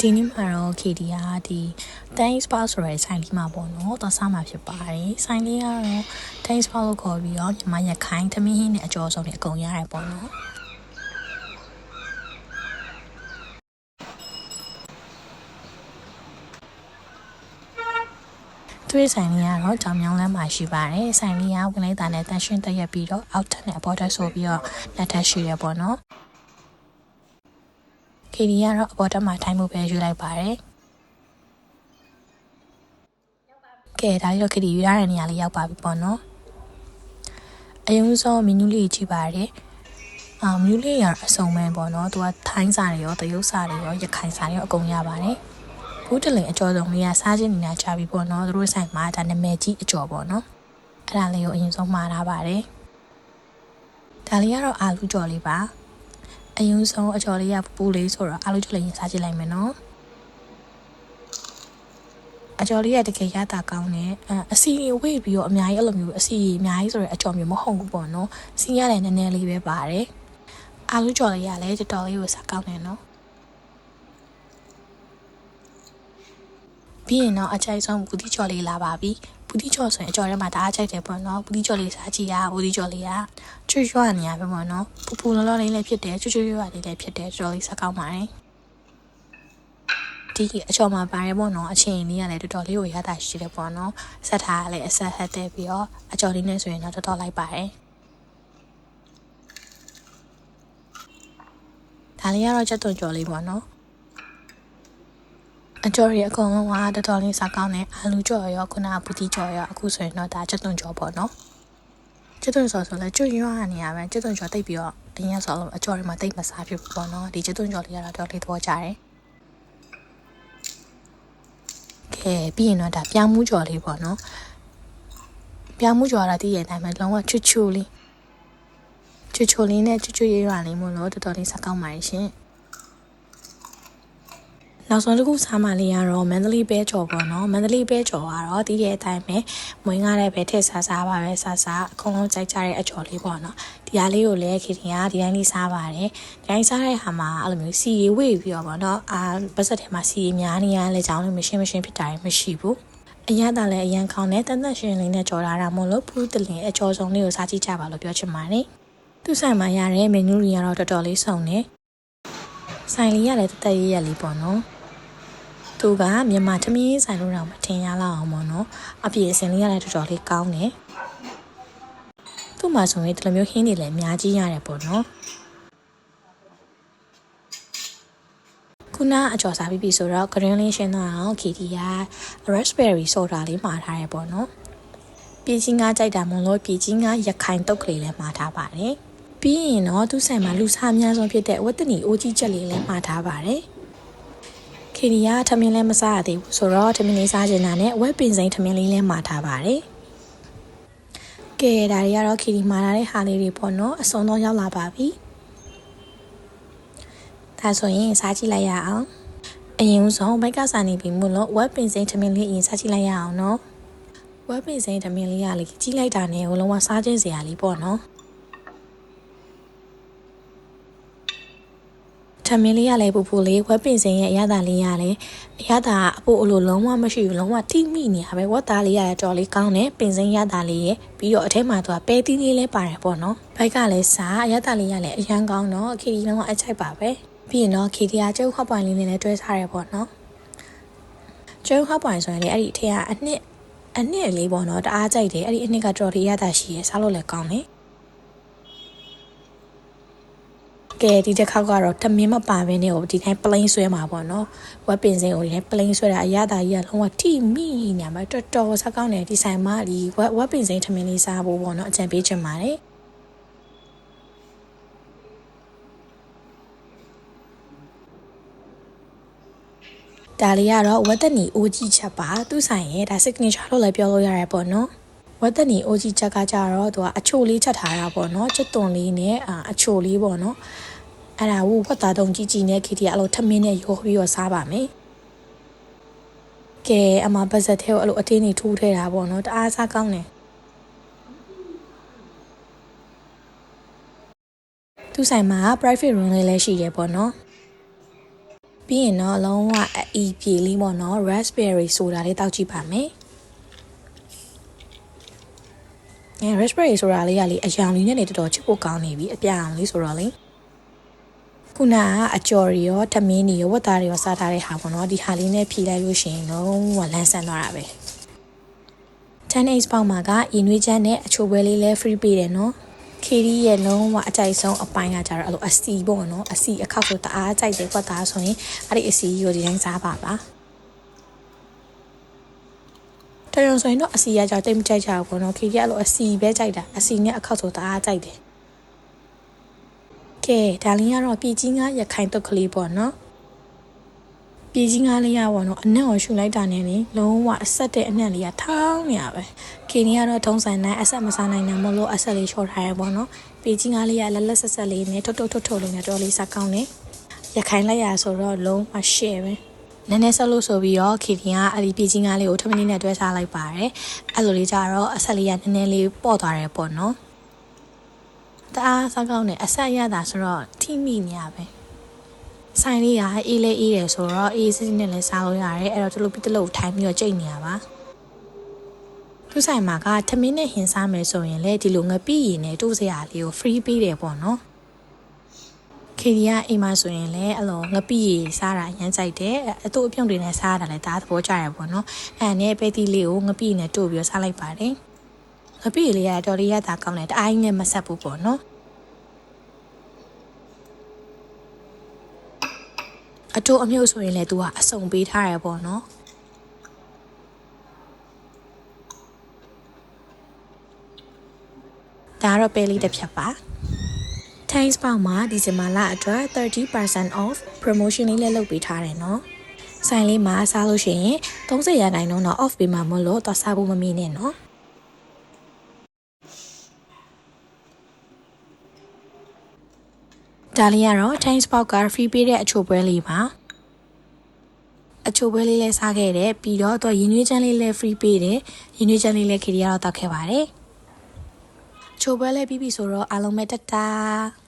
ဒီနေ့မှာတော့ KD ကဒီ Thanks Spa ဆိုတဲ့ဆိုင်လေးမှာပေါ့နော်သွားစားမှာဖြစ်ပါတယ်ဆိုင်လေးကတော့ Thanks Spa လို့ခေါ်ပြီးတော့ညီမရခိုင်သမီးဟင်းနဲ့အကျော်ဆုံးတွေအကုန်ရတယ်ပေါ့နော်သူရဲ့ဆိုင်လေးကတော့ကြောင်မြောင်းလမ်းမှာရှိပါတယ်ဆိုင်လေးကဝင်လိုက်တာနဲ့တန်ရှင်းတက်ရက်ပြီးတော့အောက်ထပ်နဲ့အပေါ်ထပ်ဆိုပြီးတော့လက်ထပ်ရှိရပေါ့နော် KD ကတော့အပေါ်တက်မှာထိုင်မှုပဲယူလိုက်ပါတယ်ကဲဒါကြောင့် KD ယူရတဲ့နေရာလေးရောက်ပါပြီပေါ့နော်အရင်ဆုံးမီနူးလေးကြည့်ပါတယ်အာမီနူးလေးရအစုံပဲပေါ့နော်သူကထိုင်းစာတွေရောတရုတ်စာတွေရောရခိုင်စာတွေရောအကုန်ရပါတယ်ဘူးတလင်အကျော်ဆုံးလေးကစားချင်းနေတာကြာပြီပေါ့နော်သူတို့ဆိုင်မှာဒါနာမည်ကြီးအကျော်ပေါ့နော်အဲ့ဒါလေးကိုအရင်ဆုံးမှားထားပါတယ်ဒါလေးကတော့အာလူကျော်လေးပါ အယုံဆုံးအကျော်လေးကပူပူလေးဆိုတော့အားလုံးကြလေးရင်စားကြည့်လိုက်မယ်နော်အကျော်လေးကတကယ်ရတာကောင်းတယ်အအစီဝေ့ပြီးတော့အများကြီးအဲ့လိုမျိုးအစီအများကြီးဆိုတော့အကျော်မျိုးမဟုတ်ဘူးပေါ့နော်စီးရတယ်နည်းနည်းလေးပဲပါတယ်အားလုံးကျော်လေးကလည်းတော်တော်လေးကိုစားကောင်းတယ်နော်ပြီးရင်တော့အချိုက်ဆုံးဘူးတိကျော်လေးလာပါပြီ ဘူးတိကျော်ဆိုရင်အကျော်ထဲမှာဒါအချိုက်တယ်ပေါ့နော်ဘူးတိကျော်လေးစားကြည့်ရဘူးတိကျော်လေးကချွတ်ရွနေရပဲပေါ့နော်ပူပူလောလောလေးလည်းဖြစ်တယ်ချွတ်ချွတ်ရွလေးလည်းဖြစ်တယ်တော်တော်လေးစားကောင်းပါတယ်ဒီအချော်မှာပါတယ်ပေါ့နော်အချိန်လေးကလည်းတော်တော်လေးကိုရတာရှိတယ်ပေါ့နော်ဆက်ထားကလည်းအဆက်ဟက်တဲ့ပြီးတော့အချော်လေးနဲ့ဆိုရင်တော့တော်တော်လိုက်ပါတယ်ဒါလေးကတော့ချက်သွန်ကြော်လေးပေါ့နော် အကျော်ရီအကုန်လုံးကတော်တော်လေးစားကောင်းတယ်အာလူကြော်ရောခုနကပူတီကြော်ရောအခုဆိုရင်တော့ဒါချက်သွန်ကြော်ပေါ့နော်ချက်သွန်ကြော်ဆိုလဲကျွတ်ရွာနေရပဲချက်သွန်ကြော်တိတ်ပြီးတော့တင်းရဆိုလို့အကျော်ရီမှာတိတ်မစားဖြစ်ဘူးပေါ့နော်ဒီချက်သွန်ကြော်လေးကတော့တော်တော်လေးသဘောကျတယ်ကဲပြီးရင်တော့ဒါပြောင်းမှုကြော်လေးပေါ့နော်ပြောင်းမှုကြော်တာတည်ရတဲ့အတိုင်းပဲလုံးဝချွတ်ချွတ်လေးချွတ်ချွတ်လေးနဲ့ချွတ်ချွတ်ရွရွလေးမို့လို့တော်တော်လေးစားကောင်းပါရဲ့ရှင် နောက်ဆုံးတစ်ခုစားမှလေးကတော့မန္တလေးပဲကြော်ပေါ့နော်မန္တလေးပဲကြော်ကတော့တည်တဲ့အတိုင်းပဲမွေးငါတဲ့ပဲထည့်စားစားပါပဲစားစားအကုန်လုံးကြိုက်ကြတဲ့အကြော်လေးပေါ့နော်ဒီဟာလေးကိုလည်းခင်ဗျာဒီတိုင်းလေးစားပါတယ်ဒီတိုင်းစားတဲ့ဟာမှာအဲ့လိုမျိုးစီရီဝေ့ပြီးတော့ပေါ့နော်အာပတ်ဆက်ထဲမှာစီရီများနေရလဲကြောင်းလို့မရှင်းမရှင်းဖြစ်တာမရှိဘူးအရသာလည်းအရန်ကောင်းတယ်တန်တန်ရှင်လေးနဲ့ကြော်လာတာမို့လို့ဖူးတလင်အကျော်ဆုံးလေးကိုစားကြည့်ကြပါလို့ပြောချင်ပါတယ်သူ့ဆိုင်မှာရတဲ့မနူးတွေကတော့တော်တော်လေးစုံတယ်ဆိုင်လေးရလည်းတသက်ရရလေးပေါ့နော် သူကမြန်မာထမင်းဆိုင်လို့တော့မထင်ရလောက်အောင်ပေါ့နော်အပြည့်အစင်လေးရလည်းတော်တော်လေးကောင်းတယ်သူ့မှာဆိုရင်ဒီလိုမျိုးဟင်းတွေလည်းအများကြီးရတယ်ပေါ့နော်ခုနအကျော်စားပြီးပြီဆိုတော့ green လေးရှင်းတော့အောင် KT က raspberry soda လေးမှာထားရပေါ့နော်ပြည်ချင်းကကြိုက်တာမလို့ပြည်ချင်းကရခိုင်တုတ်ကလေးလည်းမှာထားပါတယ်ပြီးရင်တော့သူ့ဆိုင်မှာလူစားအများဆုံးဖြစ်တဲ့ဝတ်တနီအိုးကြီးချက်လေးလည်းမှာထားပါတယ် ခေဒီယာထမင်းလည်းမစားရသေးဘူးဆိုတော့ထမင်းလေးစားချင်တာနဲ့ဝက်ပင်စိမ်းထမင်းလေးလည်းမှာထားပါတယ်ကဲဒါတွေကတော့ခေဒီမှာလာတဲ့ဟာလေးတွေပေါ့နော်အစုံတော့ရောက်လာပါပြီဒါဆိုရင်စားကြည့်လိုက်ရအောင်အရင်ဆုံးဘိုက်ကစားနေပြီမို့လို့ဝက်ပင်စိမ်းထမင်းလေးအရင်စားကြည့်လိုက်ရအောင်နော်ဝက်ပင်စိမ်းထမင်းလေးကလေကြီးလိုက်တာနဲ့ဟိုလုံးဝစားခြင်းစရာလေးပေါ့နော် ထမင်းလေးရလဲပူပူလေးဝက်ပင်စင်ရဲ့အရသာလေးရလဲအရသာအဖို့အလိုလုံးဝမရှိဘူးလုံးဝထိမိနေရပဲဝက်သားလေးရလဲတော်လေးကောင်းတယ်ပင်စင်ရသာလေးရဲ့ပြီးတော့အထက်မှာသူကပဲတီးလေးလဲပါတယ်ပေါ့နော်ဘိုက်ကလည်းစားအရသာလေးရလဲအရန်ကောင်းတော့ခီဒီလုံးဝအချိုက်ပါပဲပြီးရင်တော့ခီဒီကကျုပ်ဟော့ပွိုင်လေးနဲ့လည်းတွဲစားရပေါ့နော်ကျုပ်ဟော့ပွိုင်ဆိုရင်လေအဲ့ဒီအထက်ကအနှစ်အနှစ်လေးပေါ့နော်တအားကြိုက်တယ်အဲ့ဒီအနှစ်ကတော်လေးရတာရှိရစားလို့လည်းကောင်းတယ် ကဲဒီတစ်ခေါက်ကတော့တမင်းမပါဘဲနဲ့ဟိုဒီတိုင်း plain ဆွဲမှာပေါ့နော်ဝက်ပင်စင်ကိုဒီတိုင်း plain ဆွဲတာအရသာကြီးကလုံးဝထိမိနေမှာတော်တော်ဆက်ကောင်းတယ်ဒီဆိုင်မှာဒီဝက်ဝက်ပင်စင်ထမင်းလေးစားဖို့ပေါ့နော်အကြံပေးချင်ပါတယ်ဒါလေးကတော့ဝက်တနီအိုကြီးချက်ပါသူ့ဆိုင်ရဲ့ဒါ signature လို့လည်းပြောလို့ရတယ်ပေါ့နော်ဝက်တနီအိုကြီးချက်ကကြတော့သူကအချိုလေးချက်ထားတာပေါ့နော်ချက်သွန်လေးနဲ့အချိုလေးပေါ့နော် အဲ့ဒါကိုဝက်သားတုံကြီးကြီးနဲ့ခီတီအဲ့လိုထမင်းနဲ့ရောပြီးတော့စားပါမယ်ကဲအမပါဇက်ထဲကိုအဲ့လိုအတင်းနေထိုးထဲတာပေါ့နော်တအားစားကောင်းတယ်သူဆိုင်မှာ private room လေးလည်းရှိရပေါ့နော်ပြီးရင်တော့လုံးဝအအီပြေလေးပေါ့နော် raspberry soda လေးတောက်ကြည့်ပါမယ်အဲ raspberry soda လေးကလေအယောင်လေးနဲ့နေတော်တော်ချစ်ဖို့ကောင်းနေပြီအပြာအောင်လေးဆိုတော့လေ ခုနကအကြော်ရီရောထမင်းတွေရောဝတ်သားတွေရောစားထားတဲ့ဟာပေါ့နော်ဒီဟာလေးနဲ့ဖြီးလိုက်လို့ရှိရင်လုံးဝလန်းဆန်းသွားတာပဲ 10X ပေါက်မှာကရင်နွေးချမ်းနဲ့အချိုပွဲလေးလဲ free ပေးတယ်နော်ခီရီရဲ့လုံးဝအကြိုက်ဆုံးအပိုင်းကကြတော့အဲ့လိုအစီပေါ့နော်အစီအခောက်ဆိုတအားကြိုက်တယ်ကွက်သားဆိုရင်အဲ့ဒီအစီကိုဒီတိုင်းစားပါပါတရုံဆိုရင်တော့အစီရကြောင့်တိတ်မကြိုက်ကြဘူးပေါ့နော်ခီရီကအဲ့လိုအစီပဲကြိုက်တာအစီနဲ့အခောက်ဆိုတအားကြိုက်တယ် ကဲဒါလင်းကတော့ပြည်ကြီးငါရခိုင်တုတ်ကလေးပေါ့နော်ပြည်ကြီးငါလေးရပေါ့နော်အနက်ကိုရှူလိုက်တာနဲ့လေလုံးဝအဆက်တဲ့အနက်လေးကထောင်းနေရပဲခေနီကတော့ထုံးစံနိုင်အဆက်မစားနိုင်တာမလို့အဆက်လေးချော်ထားရပေါ့နော်ပြည်ကြီးငါလေးကလက်လက်ဆက်ဆက်လေးနဲ့ထုတ်ထုတ်ထုတ်ထုတ်လေးနဲ့တော်လေးစားကောင်းတယ်ရခိုင်လိုက်ရဆိုတော့လုံးဝရှယ်ပဲနည်းနည်းဆက်လို့ဆိုပြီးတော့ခေတီကအဲ့ဒီပြည်ကြီးငါလေးကိုထမင်းနဲ့တွဲစားလိုက်ပါတယ်အဲ့လိုလေးကြတော့အဆက်လေးကနည်းနည်းလေးပေါ့သွားတယ်ပေါ့နော် တအားစားကောင်းတယ်အဆက်ရတာဆိုတော့ထိမိနေရပဲဆိုင်လေးကအေးလေးအေးတယ်ဆိုတော့အေးစစ်စစ်နဲ့လည်းစားလို့ရတယ်အဲ့တော့တလူပြတလူထိုင်းပြီးတော့ကြိတ်နေရပါသူဆိုင်မှာကထမင်းနဲ့ဟင်စားမယ်ဆိုရင်လေဒီလိုငပိရည်နဲ့တိုးစရာလေးကို free ပေးတယ်ပေါ့နော်ခေဒီကအိမ်မှာဆိုရင်လည်းအဲ့လိုငပိရည်စားတာရမ်းကြိုက်တယ်အတူအပြုံတွေနဲ့စားရတာလည်းဒါသဘောကျရပေါ့နော်အဲ့နဲ့ပဲတီလေးကိုငပိရည်နဲ့တို့ပြီးတော့စားလိုက်ပါတယ် ငပိရည်လေးကတော်လေးရတာကောင်းတယ်တအားကြီးနဲ့မဆက်ဘူးပေါ့နော်အတူအမြုပ်ဆိုရင်လည်း तू ကအစုံပေးထားရပေါ့နော်ဒါကတော့ပဲလေးတစ်ဖြတ်ပါ Thanks ပေါက်မှာဒီဇင်ဘာလအတွက်30% off promotion လေးလည်းလုပ်ပေးထားတယ်နော်ဆိုင်လေးမှာစားလို့ရှိရင်30ရာခိုင်နှုန်းတော့ off ပေးမှာမလို့တော့စားဖို့မမေ့နဲ့နော် ဒါလေးကတော့ Thanks ပေါက်က free ပေးတဲ့အချိုပွဲလေးပါအချိုပွဲလေးလည်းစားခဲ့တယ်ပြီးတော့တော့ရင်းနှွေးချမ်းလေးလည်း free ပေးတယ်ရင်းနှွေးချမ်းလေးလည်းခေဒီကတော့တောက်ခဲ့ပါတယ်ချိုပွဲလေးပြီးပြီဆိုတော့အားလုံးပဲတတား